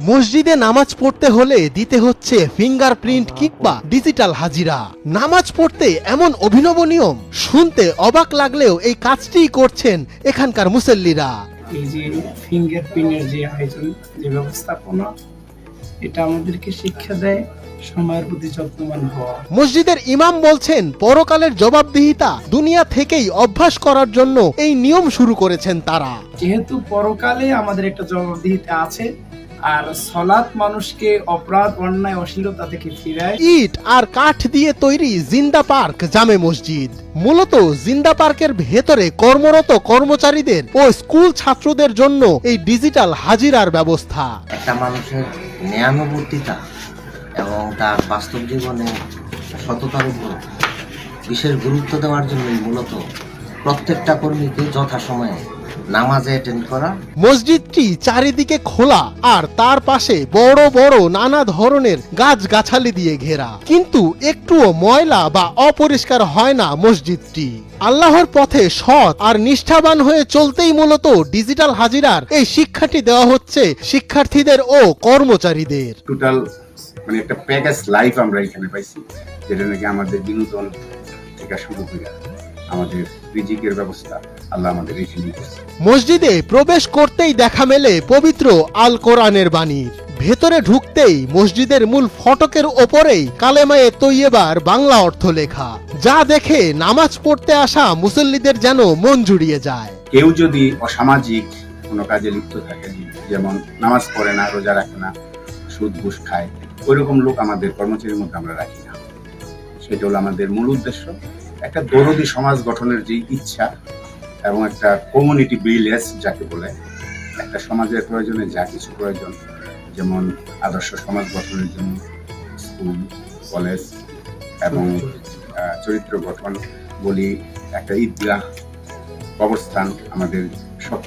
মসজিদে নামাজ পড়তে হলে দিতে হচ্ছে ফিঙ্গারপ্রিন্ট কিংবা ডিজিটাল হাজিরা। নামাজ পড়তে এমন অভিনব নিয়ম শুনতে অবাক লাগলেও এই কাজটিই করছেন এখানকার মুসল্লিরা। এই যে ফিঙ্গারপ্রিন্টের যে আয়োজন যে ব্যবস্থাপনা এটা আমাদেরকে শিক্ষা দেয় সময়ের প্রতি যত্নবান হওয়া। মসজিদের ইমাম বলছেন পরকালের জবাবদিহিতা দুনিয়া থেকেই অভ্যাস করার জন্য এই নিয়ম শুরু করেছেন তারা। যেহেতু পরকালে আমাদের একটা জবাবদিহিতা আছে আর সলাৎ মানুষকে অপরাধ অন্যায় অশ্লীলতা থেকে ফিরায়। ইট আর কাঠ দিয়ে তৈরি জিন্দা পার্ক জামে মসজিদ। মূলত জিন্দা পার্কের ভেতরে কর্মরত কর্মচারীদের ও স্কুল ছাত্রদের জন্য এই ডিজিটাল হাজিরার ব্যবস্থা। একটা মানুষের ন্যায়ানুবর্তিতা এবং তার বাস্তব জীবনে সততার উপর বিশেষ গুরুত্ব দেওয়ার জন্যই মূলত প্রত্যেকটা কর্মীকে যথাসময়ে নামাজে অ্যাটেন্ড করা। মসজিদটি চারিদিকে খোলা আর তার পাশে বড় বড় নানা ধরনের গাছ গাছালি দিয়ে ঘেরা। কিন্তু একটুও ময়লা বা অপরিষ্কার হয় না মসজিদটি। আল্লাহর পথে সৎ আর নিষ্ঠাবান হয়ে চলতেই মূলত ডিজিটাল হাজিরার এই শিক্ষাটি দেওয়া হচ্ছে শিক্ষার্থীদের ও কর্মচারীদের। টোটাল মানে একটা প্যাকেজ লাইফ আমরা এখানে পাইছি যেটা নাকি আমাদের বিনোদন থেকে শুরু করে। আমাদের রিজিকের ব্যবস্থা আল্লাহ আমাদের করছে মসজিদে প্রবেশ করতেই দেখা মেলে পবিত্র আল কোরআনের বাণীর ভেতরে ঢুকতেই মসজিদের মূল ফটকের ওপরেই কালেমায়ে তৈয়েবার বাংলা অর্থ লেখা। যা দেখে নামাজ পড়তে আসা মুসল্লিদের যেন মন জুড়িয়ে যায়। কেউ যদি অসামাজিক কোনো কাজে লিপ্ত থাকে যেমন নামাজ পড়ে না রোজা রাখে না সুদ ঘুষ খায় ওইরকম লোক আমাদের কর্মচারীর মধ্যে আমরা রাখি না। সেটা হলো আমাদের মূল উদ্দেশ্য। একটা দরদি সমাজ গঠনের যে ইচ্ছা এবং একটা কমিউনিটি বিলেস যাকে বলে, একটা সমাজের প্রয়োজনে যা কিছু প্রয়োজন, যেমন আদর্শ সমাজ গঠনের জন্য স্কুল কলেজ এবং চরিত্র গঠন বলি একটা ঈদগাহ কবরস্থান আমাদের সব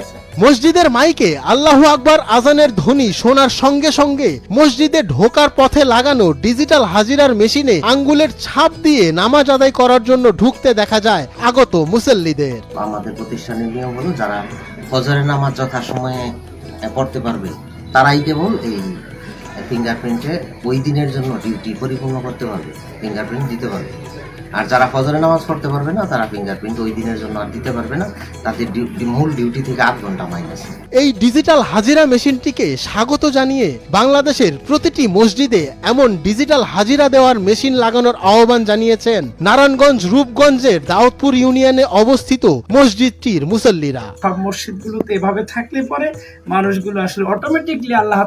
আছে। মসজিদের মাইকে আল্লাহু আকবার আজানের ধ্বনি শোনার সঙ্গে সঙ্গে মসজিদে ঢোকার পথে লাগানো ডিজিটাল হাজিরার মেশিনে আঙ্গুলের ছাপ দিয়ে নামাজ আদায় করার জন্য ঢুকতে দেখা যায় আগত মুসল্লিদের। আমাদের প্রতিষ্ঠানের নিয়ম হলো যারা ফজরের নামাজ যথা সময়ে পড়তে পারবে তারাই কেবল এই ফিঙ্গারপ্রিন্টে ওই দিনের জন্য ডিউটি পরিপূর্ণ করতে পারবে ফিঙ্গারপ্রিন্ট দিতে পারবে। আর যারা ফজরের নামাজ পড়তে পারবে না তারা ফিঙ্গারপ্রিন্ট ওই দিনের জন্য আর দিতে পারবে না। তাদের মূল ডিউটি থেকে আধ ঘণ্টা মাইনাস এই ডিজিটাল হাজিরা মেশিনটিকে স্বাগত জানিয়ে বাংলাদেশের প্রতিটি মসজিদে এমন ডিজিটাল হাজিরা দেওয়ার মেশিন লাগানোর আহ্বান জানিয়েছেন নারায়ণগঞ্জ রূপগঞ্জের দাউদপুর ইউনিয়নে অবস্থিত মসজিদটির মুসল্লিরা। সব মসজিদগুলোতে এভাবে থাকলে পরে মানুষগুলো আসলে অটোমেটিকলি আল্লাহ